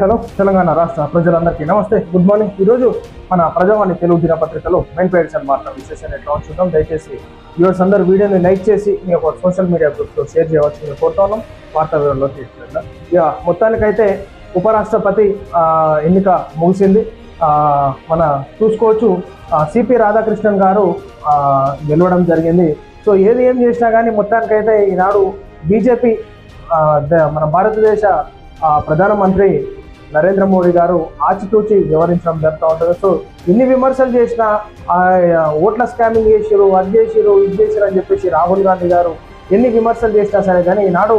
Hello Telangana రాష్ట్ర ప్రజలందరికీ నమస్తే. గుడ్ మార్నింగ్ ఈరోజు మన ప్రజావాణి తెలుగు దినపత్రికలో మెయిన్ పేజ్ మాత్రం వార్తా విశేషాన్ని లాంచ్ చూద్దాం దయచేసి ఈరోజు అందరు వీడియోని లైక్ చేసి మీ యొక్క సోషల్ మీడియా గ్రూప్లో షేర్ చేయవలసింది కోరుతున్నాం వార్తా వివరంలో తీసుకెళ్దాం. ఇక మొత్తానికైతే ఉపరాష్ట్రపతి ఎన్నిక ముగిసింది. మన చూసుకోవచ్చు సిపి రాధాకృష్ణన్ గారు గెలవడం జరిగింది. సో ఏది ఏం చేసినా కానీ మొత్తానికైతే ఈనాడు బీజేపీ ద- మన భారతదేశ ప్రధానమంత్రి నరేంద్ర మోడీ గారు ఆచితూచి వివరించడం జరుగుతూ ఉంటుంది. సో ఎన్ని విమర్శలు చేసినా ఓట్ల స్కామింగ్ చేసిరు అది చేసిరు ఇది చేసిరు అని చెప్పేసి రాహుల్ గాంధీ గారు ఎన్ని విమర్శలు చేసినా సరే కానీ ఈనాడు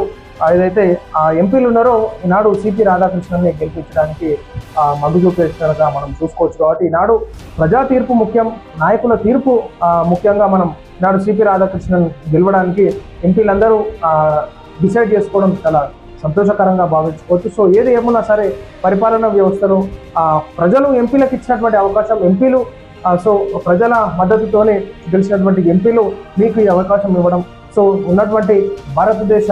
ఏదైతే ఆ ఎంపీలు ఉన్నారో ఈనాడు సిపి రాధాకృష్ణన్ని గెలిపించడానికి ఆ, మగ్గు చూపేసినట్టుగా మనం చూసుకోవచ్చు కాబట్టి ఈనాడు ప్రజా తీర్పు ముఖ్యం నాయకుల తీర్పు ముఖ్యంగా మనం ఈనాడు సిపి రాధాకృష్ణన్ గెలవడానికి ఎంపీలందరూ డిసైడ్ చేసుకోవడం చాలా సంతోషకరంగా భావించుకోవచ్చు. సో ఏది ఏమున్నా సరే పరిపాలనా వ్యవస్థలో ప్రజలు ఎంపీలకు ఇచ్చినటువంటి అవకాశం ఎంపీలు సో ప్రజల మద్దతుతోనే గెలిచినటువంటి ఎంపీలు మీకు ఈ అవకాశం ఇవ్వడం. సో ఉన్నటువంటి భారతదేశ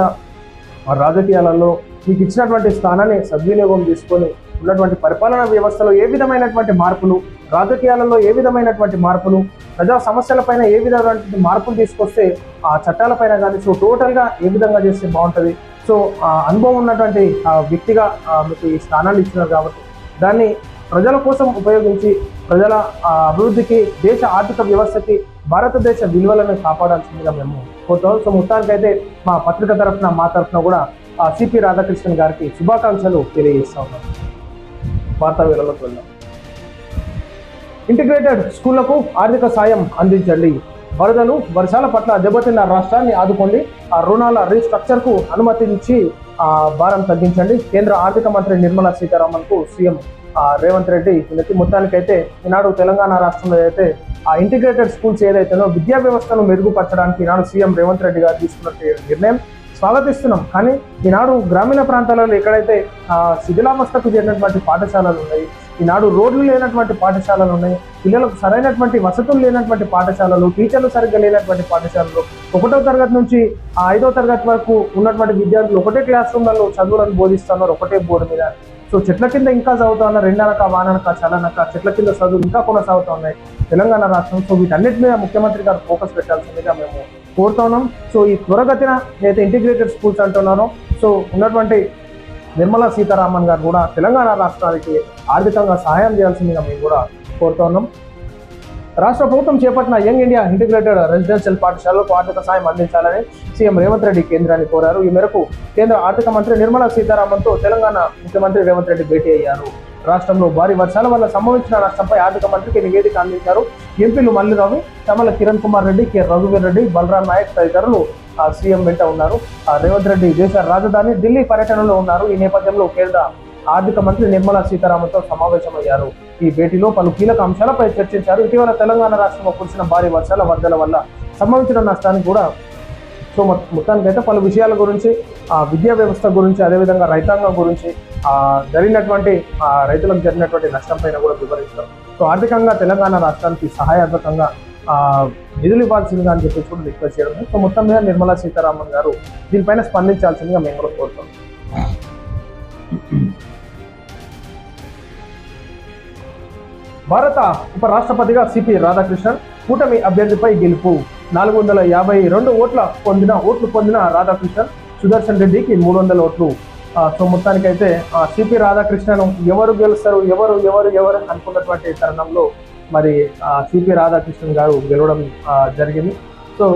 రాజకీయాలలో మీకు ఇచ్చినటువంటి స్థానాన్ని సద్వినియోగం చేసుకొని ఉన్నటువంటి పరిపాలనా వ్యవస్థలో ఏ విధమైనటువంటి మార్పులు రాజకీయాలలో ఏ విధమైనటువంటి మార్పులు ప్రజా సమస్యలపైన ఏ విధమైనటువంటి మార్పులు తీసుకొస్తే ఆ చట్టాలపైన కానీ సో టోటల్గా ఏ విధంగా చేస్తే బాగుంటుంది? సో ఆ అనుభవం ఉన్నటువంటి వ్యక్తిగా మీకు ఈ స్థానాన్ని ఇచ్చినారు కాబట్టి దాన్ని ప్రజల కోసం ఉపయోగించి ప్రజల అభివృద్ధికి దేశ ఆర్థిక వ్యవస్థకి భారతదేశ విలువలను కాపాడాల్సిందిగా మేము కోరుతాం సో మొత్తానికైతే మా పత్రిక తరఫున మా తరఫున కూడా సిపి రాధాకృష్ణన్ గారికి శుభాకాంక్షలు తెలియజేస్తా ఉన్నాం. వార్తా వివరాలకు వెళ్దాం. ఇంటిగ్రేటెడ్ స్కూళ్ళకు ఆర్థిక సాయం అందించండి. వరదలు వర్షాల పట్ల దెబ్బతిన్న రాష్ట్రాన్ని ఆదుకోండి. ఆ రుణాల రీస్ట్రక్చర్కు అనుమతించి ఆ భారం తగ్గించండి. కేంద్ర ఆర్థిక మంత్రి నిర్మలా సీతారామన్కు సీఎం ఆ, రేవంత్ రెడ్డి వినతి. మొత్తానికైతే ఈనాడు తెలంగాణ రాష్ట్రంలో అయితే ఆ ఇంటిగ్రేటెడ్ స్కూల్స్ ఏదైతేనో విద్యా వ్యవస్థను మెరుగుపరచడానికి ఈనాడు సీఎం రేవంత్ రెడ్డి గారు తీసుకున్న నిర్ణయం. స్వాగతిస్తున్నాం. కానీ ఈనాడు గ్రామీణ ప్రాంతాలలో ఎక్కడైతే శిథిలావస్థకు చేరినటువంటి పాఠశాలలు ఉన్నాయి ఈనాడు రోడ్లు లేనటువంటి పాఠశాలలు ఉన్నాయి. పిల్లలకు సరైనటువంటి వసతులు లేనటువంటి పాఠశాలలు టీచర్లు సరిగ్గా లేనటువంటి పాఠశాలలు. ఒకటో తరగతి నుంచి ఆ ఐదో తరగతి వరకు ఉన్నటువంటి విద్యార్థులు ఒకటే క్లాస్ రూమ్లలో చదువులను బోధిస్తున్నారు ఒకటే బోర్డు మీద. సో చెట్ల కింద ఇంకా చదువుతా రెండనక వాననక చలనక చెట్ల కింద చదువులు ఇంకా కొనసాగుతూ ఉన్నాయి తెలంగాణ రాష్ట్రం. సో వీటన్నిటి మీద ముఖ్యమంత్రి గారు ఫోకస్ పెట్టాల్సిందిగా మేము కోరుతున్నాం సో ఈ త్వరగతిన ఏదైతే ఇంటిగ్రేటెడ్ స్కూల్స్ అంటున్నాను. సో ఉన్నటువంటి నిర్మలా సీతారామన్ గారు కూడా తెలంగాణ రాష్ట్రానికి ఆర్థికంగా సహాయం చేయాల్సిందిగా మేము కూడా కోరుతున్నాం రాష్ట్ర ప్రభుత్వం చేపట్టిన యంగ్ ఇండియా ఇంటిగ్రేటెడ్ రెసిడెన్షియల్ పాఠశాలలకు ఆర్థిక సాయం అందించాలని సీఎం రేవంత్ రెడ్డి కేంద్రాన్ని కోరారు. ఈ మేరకు కేంద్ర ఆర్థిక మంత్రి నిర్మలా సీతారామన్తో తెలంగాణ ముఖ్యమంత్రి రేవంత్ రెడ్డి భేటీ అయ్యారు. రాష్ట్రంలో భారీ వర్షాల వల్ల సంభవించిన నష్టంపై ఆర్థిక మంత్రికి నివేదిక అందించారు. ఎంపీలు మల్లిరావు తమల కిరణ్ కుమార్ రెడ్డి కె. రఘువీర్ రెడ్డి బలరాం నాయక్ తదితరులు ఆ సీఎం వెంట ఉన్నారు. ఆ రేవంత్ రెడ్డి దేశ రాజధాని ఢిల్లీ పర్యటనలో ఉన్నారు. ఈ నేపథ్యంలో కేంద్ర ఆర్థిక మంత్రి నిర్మలా సీతారామన్తో సమావేశమయ్యారు. ఈ భేటీలో పలు కీలక అంశాలపై చర్చించారు. ఇటీవల తెలంగాణ రాష్ట్రంలో కురిసిన భారీ వర్షాల వరదల వల్ల సంభవించిన నష్టాన్ని కూడా సో మొత్తానికైతే పలు విషయాల గురించి ఆ విద్యా వ్యవస్థ గురించి అదేవిధంగా రైతాంగం గురించి జరిగినటువంటి రైతులకు జరిగినటువంటి నష్టం పైన కూడా వివరిస్తారు సో ఆర్థికంగా తెలంగాణ రాష్ట్రానికి సహాయాత్మకంగా నిధులు ఇవ్వాల్సిందిగా అని చెప్పేసి కూడా రిక్వెస్ట్ చేయడం సో మొత్తం మీద నిర్మలా సీతారామన్ గారు దీనిపైన స్పందించాల్సిందిగా మేము కూడా కోరుతాం భారత ఉపరాష్ట్రపతిగా సిపి రాధాకృష్ణన్ కూటమి అభ్యర్థిపై గెలుపు. నాలుగు వందల యాభై రెండు ఓట్ల పొందిన ఓట్లు పొందిన రాధాకృష్ణన్ సుదర్శన్ రెడ్డికి మూడు వందల ఓట్లు. సో మొత్తానికైతే ఆ, సిపి రాధాకృష్ణను ఎవరు గెలుస్తారు ఎవరు ఎవరు ఎవరు అనుకున్నటువంటి తరుణంలో మరి సిపి రాధాకృష్ణన్ గారు గెలవడం జరిగింది. సో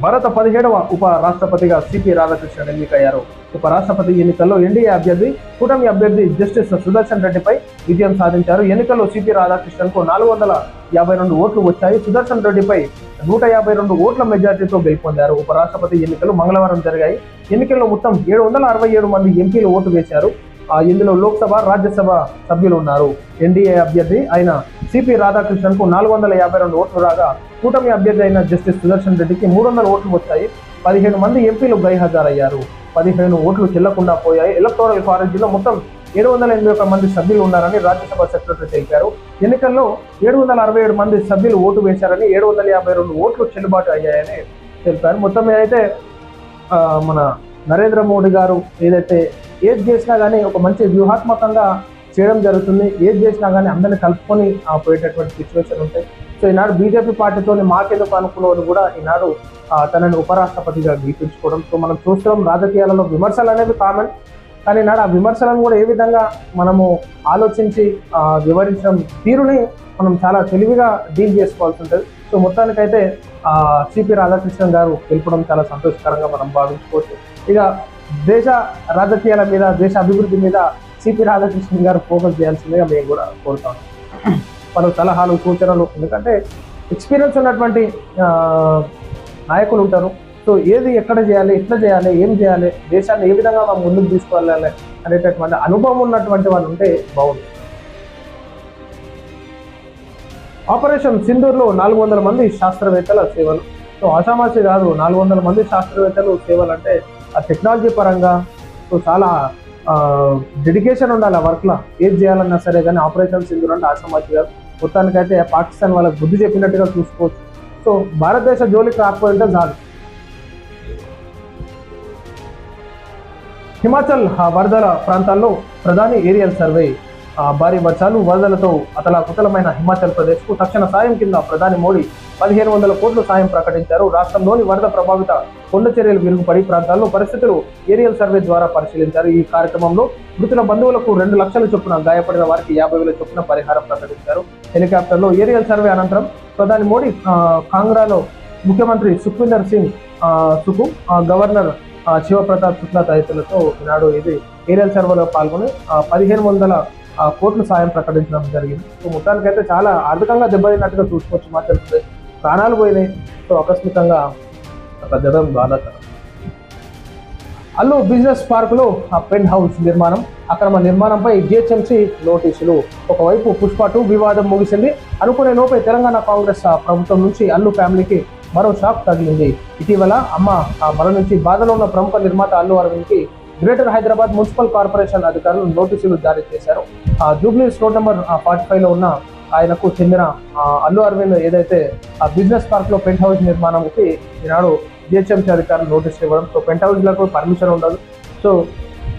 భారత పదిహేడవ ఉప రాష్ట్రపతిగా సిపి రాధాకృష్ణన్ ఎన్నికయ్యారు. ఉప రాష్ట్రపతి ఎన్నికల్లో ఎన్డీఏ అభ్యర్థి కూటమి అభ్యర్థి జస్టిస్ సుదర్శన్ రెడ్డిపై విజయం సాధించారు. ఎన్నికల్లో సిపి రాధాకృష్ణన్కు నాలుగు వందల యాభై రెండు ఓట్లు వచ్చాయి. సుదర్శన్ రెడ్డిపై నూట యాభై రెండు ఓట్ల మెజార్టీతో గెలుపొందారు. ఉపరాష్ట్రపతి ఎన్నికలు మంగళవారం జరిగాయి. ఎన్నికల్లో మొత్తం ఏడు వందల అరవై ఏడు మంది ఎంపీలు ఓటు వేశారు. ఆ, ఇందులో లోక్సభ రాజ్యసభ సభ్యులు ఉన్నారు. ఎన్డీఏ అభ్యర్థి అయిన సిపి రాధాకృష్ణన్కు నాలుగు వందల యాభై రెండు ఓట్లు రాగా కూటమి అభ్యర్థి అయిన జస్టిస్ సుదర్శన్ రెడ్డికి మూడు వందల ఓట్లు వచ్చాయి. పదిహేను మంది ఎంపీలు గైహాజరయ్యారు. పదిహేను ఓట్లు చెల్లకుండా పోయాయి. ఎలక్టోరల్ కాలేజీలో మొత్తం ఏడు వందల ఎనభై ఒక మంది సభ్యులు ఉన్నారని రాజ్యసభ సెక్రటరీ తెలిపారు. ఎన్నికల్లో ఏడు వందల అరవై ఏడు మంది సభ్యులు ఓటు వేశారని ఏడు వందల యాభై రెండు ఓట్లు చెల్లుబాటు అయ్యాయని తెలిపారు. మొత్తం మీద అయితే మన నరేంద్ర మోడీ గారు ఏదైతే ఏది చేసినా కానీ ఒక మంచి వ్యూహాత్మకంగా చేయడం జరుగుతుంది. ఏది చేసినా కానీ అందరిని కలుపుకొని ఆ, పోయేటటువంటి సిచ్యువేషన్ ఉంటాయి. సో ఈనాడు బీజేపీ పార్టీతో మాకెందుకు అనుకున్న వాళ్ళు కూడా ఈనాడు తనని ఉపరాష్ట్రపతిగా గీపించుకోవడం. సో మనం చూస్తున్నాం రాజకీయాలలో విమర్శలు అనేవి కామన్. కానీ నాడు ఆ విమర్శలను కూడా ఏ విధంగా మనము ఆలోచించి వివరించడం తీరుని మనం చాలా తెలివిగా డీల్ చేసుకోవాల్సి ఉంటుంది. సో మొత్తానికైతే సిపి రాధాకృష్ణన్ గారు గెలపడం చాలా సంతోషకరంగా మనం భావించుకోవచ్చు. ఇక దేశ రాజకీయాల మీద దేశ అభివృద్ధి మీద సిపి రాధాకృష్ణన్ గారు ఫోకస్ చేయాల్సిందిగా మేము కూడా కోరుతాం. పలు సలహాలు సూచనలు ఎందుకంటే ఎక్స్పీరియన్స్ ఉన్నటువంటి నాయకులు ఉంటారు. సో ఏది ఎక్కడ చేయాలి ఎట్లా చేయాలి ఏం చేయాలి దేశాన్ని ఏ విధంగా మనం ముందుకు తీసుకువెళ్ళాలి అనేటటువంటి అనుభవం ఉన్నటువంటి వాళ్ళు ఉంటే బాగుంది ఆపరేషన్ సింధూర్లో నాలుగు వందల మంది శాస్త్రవేత్తల సేవలు. సో ఆషామాషి కాదు నాలుగు వందల మంది శాస్త్రవేత్తలు సేవలు అంటే ఆ టెక్నాలజీ పరంగా సో చాలా డెడికేషన్ ఉండాలి ఆ వర్క్లో ఏది చేయాలన్నా సరే కానీ ఆపరేషన్ సింధూర్ అంటే ఆషామాషి కాదు. మొత్తానికైతే పాకిస్తాన్ వాళ్ళకి బుద్ధి చెప్పినట్టుగా చూసుకోవచ్చు. సో భారతదేశ జోలికి రాకపోయింటే చాలు. హిమాచల్ వరదల ప్రాంతాల్లో ప్రధాని ఏరియల్ సర్వే. భారీ వర్షాలు వరదలతో అతలాకుతలమైన హిమాచల్ ప్రదేశ్కు తక్షణ సాయం కింద ప్రధాని మోడీ పదిహేను వందల కోట్లు సాయం ప్రకటించారు. రాష్ట్రంలోని వరద ప్రభావిత కొండ చర్యలు విరుగుపడి ప్రాంతాల్లో పరిస్థితులు ఏరియల్ సర్వే ద్వారా పరిశీలించారు. ఈ కార్యక్రమంలో మృతుల బంధువులకు రెండు లక్షల చొప్పున గాయపడిన వారికి యాభై వేల చొప్పున పరిహారం ప్రకటించారు. హెలికాప్టర్లో ఏరియల్ సర్వే అనంతరం ప్రధాని మోడీ కాంగ్రాలో ముఖ్యమంత్రి సుఖ్వీందర్ సింగ్ ఆ, సుకు గవర్నర్ శివప్రతాప్ శుక్లా తదితరులతో ఈనాడు ఇది ఏరియల్ సర్వేలో పాల్గొని పదిహేను వందల ఆ, కోట్ల సాయం ప్రకటించడం జరిగింది. సో మొత్తానికైతే చాలా ఆర్థికంగా దెబ్బతిన్నట్టుగా చూసుకోవచ్చు మాట్లాడుతుంది ప్రాణాలు పోయినాయి. సో ఆకస్మికంగా అట్లా జరగడం బాధాకరం. అల్లు బిజినెస్ పార్కులో ఆ పెన్ హౌస్ నిర్మాణం అక్రమ నిర్మాణంపై జిహెచ్ఎంసీ నోటీసులు. ఒకవైపు పుష్ప టూ వివాదం ముగిసింది. అనుకునే లోపే తెలంగాణ కాంగ్రెస్ ఆ ప్రభుత్వం నుంచి అల్లు ఫ్యామిలీకి మరో షాక్ తగిలింది. ఇటీవల అమ్మ ఆ మరణించి బాధలో ఉన్న ప్రముఖ నిర్మాత అల్లు అరవింద్కి గ్రేటర్ హైదరాబాద్ మున్సిపల్ కార్పొరేషన్ అధికారులు నోటీసులు జారీ చేశారు. ఆ జూబ్లీస్ రోడ్ నెంబర్ ఫార్టీ ఫైవ్లో ఉన్న ఆయనకు చెందిన అల్లు అరవింద్ ఏదైతే ఆ బిజినెస్ పార్క్లో పెంట్ హౌస్ నిర్మాణంకి ఈనాడు జిహెచ్ఎంసీ అధికారులు నోటీసులు ఇవ్వడం సో పెంట్ హౌస్లకు పర్మిషన్ ఉండదు. సో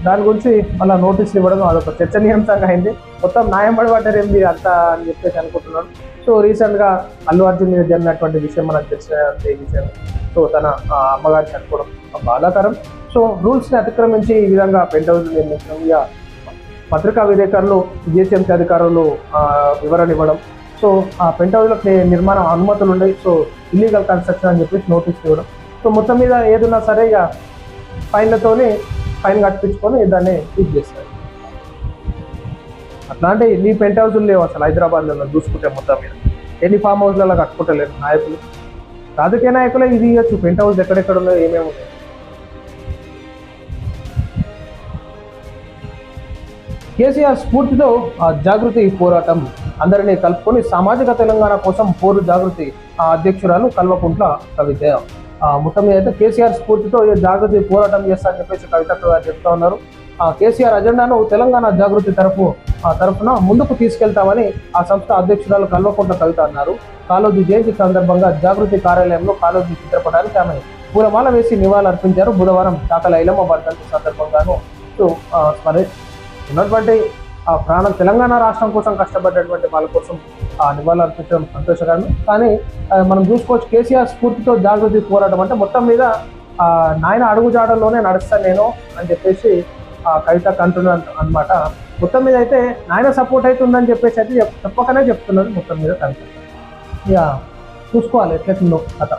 దాని గురించి మళ్ళీ నోటీసులు ఇవ్వడం అదొక చర్చనీయాంశంగా అయింది. మొత్తం న్యాయం పడబట్టారు ఏంది అని చెప్పేసి అనుకుంటున్నాను. సో రీసెంట్గా అల్లు అర్జున్ మీద జరిగినటువంటి విషయం మనకు తెలిసిన విషయం. సో తన ఆ, అమ్మగారు చనిపోవడం బాధాకరం. సో రూల్స్ని అతిక్రమించి ఈ విధంగా పెంట్ నిర్మించడం ఇక పత్రికా విలేకరులు జిహెచ్ఎంసీ అధికారులు వివరణ ఇవ్వడం. సో ఆ పెంట్ హౌస్లకు నిర్మాణం అనుమతులు ఉన్నాయి సో ఇల్లీగల్ కన్స్ట్రక్షన్ అని చెప్పేసి నోటీస్ ఇవ్వడం. సో మొత్తం మీద ఏదున్నా సరే ఇక ఫైన్లతోనే ఫైన్ కట్టించుకొని దాన్ని ఇది చేస్తారు. అట్లాంటి ఎన్ని పెంట్ హౌస్లు లేవు అసలు హైదరాబాద్లో చూసుకుంటే మొత్తం మీద. ఎన్ని ఫామ్ హౌస్లలో కట్టుకుంటలేరు నాయకులు. రాజకీయ నాయకులే ఇది ఇవ్వచ్చు పెంట్ హౌస్ ఎక్కడెక్కడ ఉన్నాయో ఏమేమి ఉన్నాయి. కేసీఆర్ స్ఫూర్తితో ఆ జాగృతి పోరాటం అందరినీ కలుపుకొని సామాజిక తెలంగాణ కోసం పోరు జాగృతి ఆ అధ్యక్షురాలు కల్వకుంట్ల కవిత. ఆ మొత్తం మీద అయితే కేసీఆర్ స్ఫూర్తితో జాగృతి పోరాటం చేస్తా అని చెప్పేసి కవిత గారు చెప్తా ఉన్నారు. కేసీఆర్ అజెండాను తెలంగాణ జాగృతి తరపు ఆ ముందుకు తీసుకెళ్తామని ఆ సంస్థ అధ్యక్షురాలు కల్వకుంట్ల కవిత అన్నారు. కాలోజీ జయంతి సందర్భంగా జాగృతి కార్యాలయంలో కాలోజీ చిత్రపటానికి ఆమె పూలమాల వేసి నివాళులర్పించారు. బుధవారం దాఖల ఐలమ్మ వర్ధంతి సందర్భంగాను సో ఉన్నటువంటి ఆ ప్రాణం తెలంగాణ రాష్ట్రం కోసం కష్టపడ్డటువంటి వాళ్ళ కోసం ఆ నివాళులు అర్పించడం సంతోషకరం. కానీ మనం చూసుకోవచ్చు కేసీఆర్ స్ఫూర్తితో జాగృతి పోరాటం అంటే మొత్తం మీద ఆ, నాయన అడుగుజాడల్లోనే నడుస్తాను నేను అని చెప్పేసి కవిత అంటున్నాను అనమాట మొత్తం మీద అయితే నాయన సపోర్ట్ అవుతుందని చెప్పేసి అయితే చెప్పకనే చెప్తున్నది మొత్తం మీద కవిత. ఇక చూసుకోవాలి ఎట్లెట్లుందో కథ.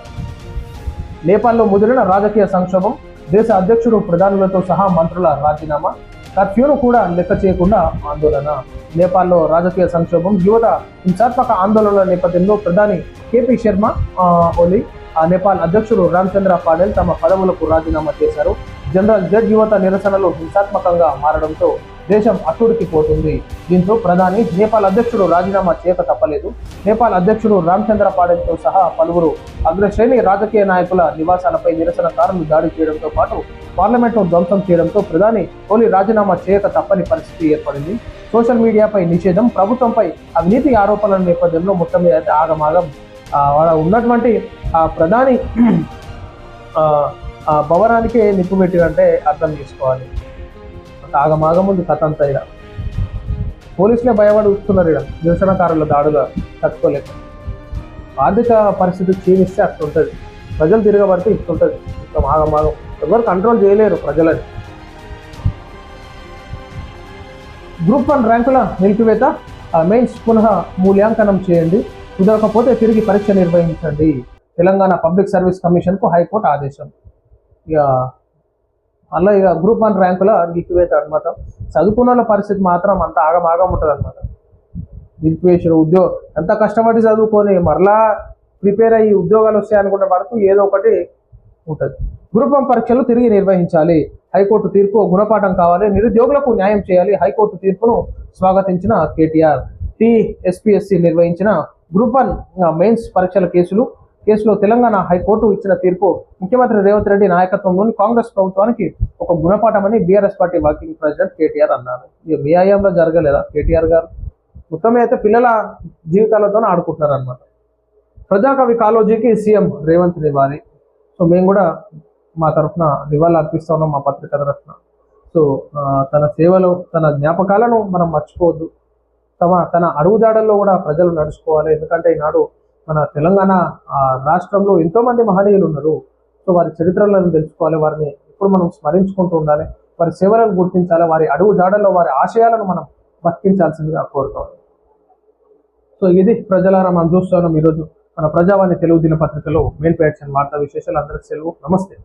నేపాల్లో ముదిరిన రాజకీయ సంక్షోభం దేశ అధ్యక్షుడు ప్రధానులతో సహా మంత్రుల రాజీనామా కర్ఫ్యూను కూడా లెక్క చేయకుండా ఆందోళన. నేపాల్లో రాజకీయ సంక్షోభం యువత హింసాత్మక ఆందోళనల నేపథ్యంలో ప్రధాని కేపీ శర్మ ఓలి ఓలీ ఆ నేపాల్ అధ్యక్షుడు రామచంద్ర పాడెల్ తమ పదవులకు రాజీనామా చేశారు. జనరల్ జడ్ యువత నిరసనలు హింసాత్మకంగా మారడంతో దేశం అట్టుడికి పోతుంది. దీంతో ప్రధాని నేపాల్ అధ్యక్షుడు రాజీనామా చేయక తప్పలేదు. నేపాల్ అధ్యక్షుడు రామచంద్ర పాడెల్తో సహా పలువురు అగ్రశ్రేణి రాజకీయ నాయకుల నివాసాలపై నిరసనకారులు దాడి చేయడంతో పాటు పార్లమెంట్ను ధ్వంసం చేయడంతో ప్రధాని ఓలీ రాజీనామా చేయక తప్పని పరిస్థితి ఏర్పడింది. సోషల్ మీడియాపై నిషేధం ప్రభుత్వంపై అవినీతి ఆరోపణల నేపథ్యంలో మొత్తం మీద అయితే ఆగమాగం ఉన్నటువంటి ప్రధాని ఆ, భవనానికి భవనానికే నిప్పు పెట్టినంటే అర్థం చేసుకోవాలి. ఆగమాగం ఉంది కథ అంతా ఇలా పోలీసులే భయపడి వస్తున్నారు నిరసనకారుల దాడుగా తట్టుకోలేక. ఆర్థిక పరిస్థితి క్షీణిస్తే అట్లుంటుంది. ప్రజలు తిరగబడితే ఇట్లుంటుంది. మొత్తం ఆగమాగం. ఎవరు కంట్రోల్ చేయలేరు ప్రజలని. గ్రూప్ వన్ ర్యాంకుల నిలిపివేత మెయిన్స్ పునః మూల్యాంకనం చేయండి. కుదరకపోతే తిరిగి పరీక్ష నిర్వహించండి. తెలంగాణ పబ్లిక్ సర్వీస్ కమిషన్కు హైకోర్టు ఆదేశం. ఇక మళ్ళీ ఇక గ్రూప్ వన్ ర్యాంకులో నిలిపివేత అనమాట చదువుకున్న వాళ్ళ పరిస్థితి మాత్రం అంత ఆగమాగం ఉంటుంది అనమాట నిలిపివేసిన ఉద్యోగం ఎంత కష్టపడి చదువుకొని మరలా ప్రిపేర్ అయ్యి ఉద్యోగాలు వస్తాయనుకున్న వరకు ఏదో ఒకటి ఉంటుంది. గ్రూప్ వన్ పరీక్షలు తిరిగి నిర్వహించాలి. హైకోర్టు తీర్పు గుణపాఠం కావాలి. నిరుద్యోగులకు న్యాయం చేయాలి. హైకోర్టు తీర్పును స్వాగతించిన కేటీఆర్. టీఎస్పీఎస్సీ నిర్వహించిన గ్రూప్ వన్ మెయిన్స్ పరీక్షల కేసులు కేసులో తెలంగాణ హైకోర్టు ఇచ్చిన తీర్పు ముఖ్యమంత్రి రేవంత్ రెడ్డి నాయకత్వంలోని కాంగ్రెస్ ప్రభుత్వానికి ఒక గుణపాఠమని BRS party working president KTR అన్నారు. ఇక మీ హయాంలో జరగలేదా కేటీఆర్ గారు? మొత్తం అయితే పిల్లల జీవితాలతో ఆడుకుంటున్నారు అనమాట ప్రజాకవి కాలోజీకి సీఎం రేవంత్ నివాళి సో మేము కూడా మా తరఫున నివాళులు అర్పిస్తా ఉన్నాం మా పత్రిక తరఫున. సో తన సేవలు తన జ్ఞాపకాలను మనం మర్చిపోవద్దు. తమ తన అడుగుజాడల్లో కూడా ప్రజలు నడుచుకోవాలి. ఎందుకంటే ఈనాడు మన తెలంగాణ ఆ, రాష్ట్రంలో ఎంతో మంది మహనీయులు ఉన్నారు. సో వారి చరిత్రలను తెలుసుకోవాలి వారిని ఎప్పుడు మనం స్మరించుకుంటూ ఉండాలి. వారి సేవలను గుర్తించాలి వారి అడుగు జాడల్లో వారి ఆశయాలను మనం బతికించాల్సిందిగా కోరుతాం. సో ఇది ప్రజలారా మనం చూస్తున్నాం ఈరోజు మన ప్రజావాణి తెలుగు దినపత్రికలో మెయిన్ పేర్చిన వార్తా విశేషాలు అందరికీ సెలవు నమస్తే.